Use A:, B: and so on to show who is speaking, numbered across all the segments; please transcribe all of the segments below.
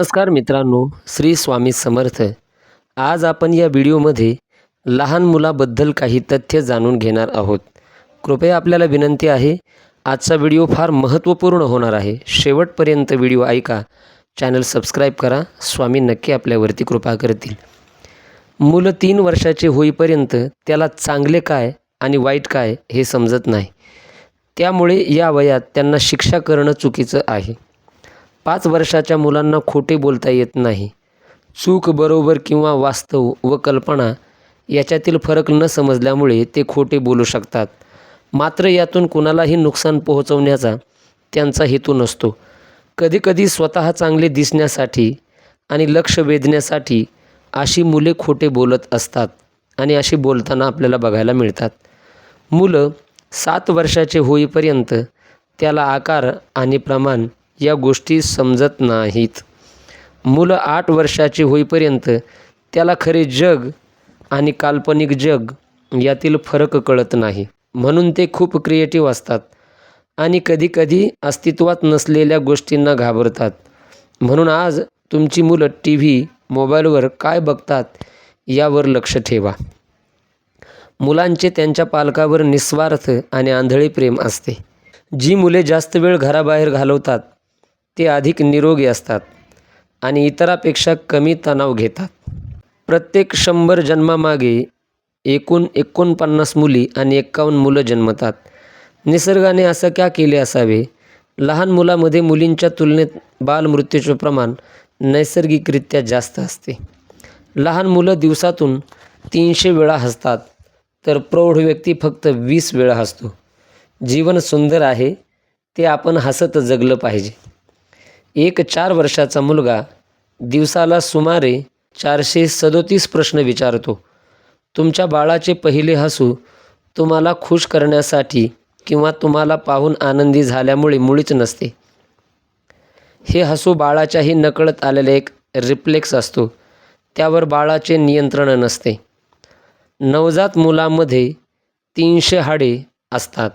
A: नमस्कार मित्रांनो श्री स्वामी समर्थ. आज आपण या व्हिडिओमध्ये लहान मुलाबद्दल काही तथ्य जाणून घेणार आहोत. कृपया आपल्याला विनंती आहे आजचा व्हिडिओ फार महत्त्वपूर्ण होणार आहे. शेवटपर्यंत व्हिडिओ ऐका चॅनल सबस्क्राईब करा स्वामी नक्की आपल्यावरती कृपा करतील. मुलं तीन वर्षाचे होईपर्यंत त्याला चांगले काय आणि वाईट काय हे समजत नाही. त्यामुळे या वयात त्यांना शिक्षा करणं चुकीचं आहे. पाच वर्षाच्या मुलांना खोटे बोलता येत नाही. चूक बरोबर किंवा वास्तव व कल्पना याच्यातील फरक न समजल्यामुळे ते खोटे बोलू शकतात. मात्र यातून कुणालाही नुकसान पोहोचवण्याचा त्यांचा हेतू नसतो. कधीकधी स्वतः चांगले दिसण्यासाठी आणि लक्ष वेधण्यासाठी अशी मुले खोटे बोलत असतात आणि अशी बोलताना आपल्याला बघायला मिळतात. मुलं सात वर्षाचे होईपर्यंत त्याला आकार आणि प्रमाण या गोष्टी समजत नाहीत. मुलं आठ वर्षाची होईपर्यंत त्याला खरे जग आणि काल्पनिक जग यातील फरक कळत नाही. म्हणून ते खूप क्रिएटिव्ह असतात आणि कधीकधी अस्तित्वात नसलेल्या गोष्टींना घाबरतात. म्हणून आज तुमची मुलं टी व्ही मोबाईलवर काय बघतात यावर लक्ष ठेवा. मुलांचे त्यांच्या पालकावर निस्वार्थ आणि आंधळे प्रेम असते. जी मुले जास्त वेळ घराबाहेर घालवतात ते अधिक निरोगी असतात आणि इतरापेक्षा कमी तणाव घेतात. प्रत्येक शंभर जन्मामागे एकूण एकोणपन्नास मुली आणि एक्कावन्न मुलं जन्मतात. निसर्गाने असं का केले असावे? लहान मुलामध्ये मुलींच्या तुलनेत बालमृत्यूचे प्रमाण नैसर्गिकरित्या जास्त असते. लहान मुलं दिवसातून तीनशे वेळा हसतात तर प्रौढ व्यक्ती फक्त वीस वेळा हसतो. जीवन सुंदर आहे ते आपण हसत जगलं पाहिजे. एक चार वर्षाचा मुलगा दिवसाला सुमारे चारशे सदोतीस प्रश्न विचारतो. तुमच्या बाळाचे पहिले हसू तुम्हाला खुश करण्यासाठी किंवा तुम्हाला पाहून आनंदी झाल्यामुळे मुळीच नसते. हे हसू बाळाच्याही नकळत आलेले एक रिफ्लेक्स असतो. त्यावर बाळाचे नियंत्रण नसते. नवजात मुलामध्ये तीनशे हाडे असतात.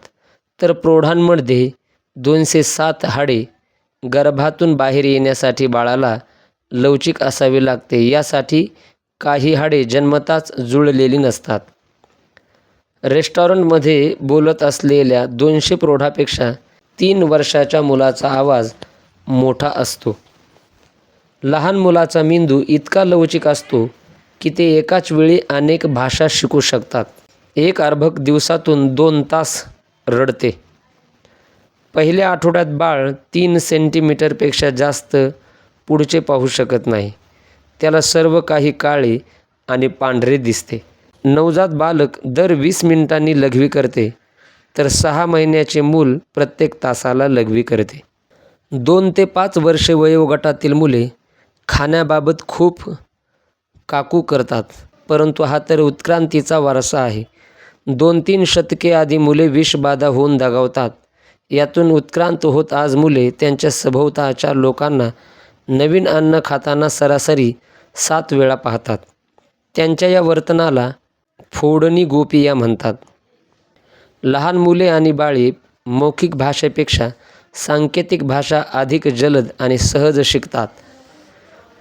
A: तर प्रौढांमध्ये दोनशे सात हाडे गर्भातून बाहेर येण्यासाठी बाळाला लवचिक असावे लागते. यासाठी काही हाडे जन्मताच जुळलेली नसतात. रेस्टॉरंटमध्ये बोलत असलेल्या दोनशे प्रौढापेक्षा तीन वर्षाच्या मुलाचा आवाज मोठा असतो. लहान मुलाचा मेंदू इतका लवचिक असतो की ते एकाच वेळी अनेक भाषा शिकू शकतात. एक अर्भक दिवसातून दोन तास रडते. पहिल्या आठवड्यात बाळ तीन सेंटीमीटरपेक्षा जास्त पुढचे पाहू शकत नाही. त्याला सर्व काही काळे आणि पांढरे दिसते. नवजात बालक दर वीस मिनिटांनी लघवी करते तर सहा महिन्याचे मूल प्रत्येक तासाला लघवी करते. दोन ते पाच वर्षे वयोगटातील मुले खाण्याबाबत खूप काकू करतात परंतु हा तर उत्क्रांतीचा वारसा आहे. दोन तीन शतके आधी मुले विषबाधा होऊन दगावतात. यातून उत्क्रांत होत आज मुले त्यांच्या सभोवताच्या लोकांना नवीन अन्न खाताना सरासरी सात वेळा पाहतात. त्यांच्या या वर्तनाला फोडणी गोपिया म्हणतात. लहान मुले आणि बाळी मौखिक भाषेपेक्षा सांकेतिक भाषा अधिक जलद आणि सहज शिकतात.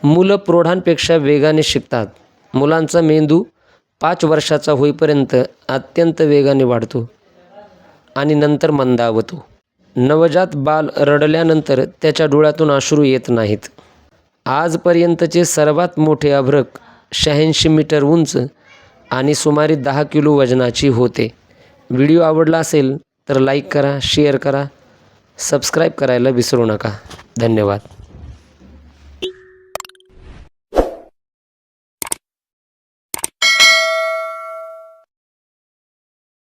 A: मुलं प्रौढांपेक्षा वेगाने शिकतात. मुलांचा मेंदू पाच वर्षाचा होईपर्यंत अत्यंत वेगाने वाढतो आणि नंतर मंदावतो. नवजात बाल रडल्यानंतर त्याच्या डोळ्यातून अश्रू येत नाहीत. आजपर्यंतचे सर्वात मोठे अभ्रक शहाऐंशी मीटर उंच आणि सुमारे दहा किलो वजनाची होते. व्हिडिओ आवडला असेल तर लाईक करा शेअर करा सबस्क्राईब करायला विसरू नका. धन्यवाद.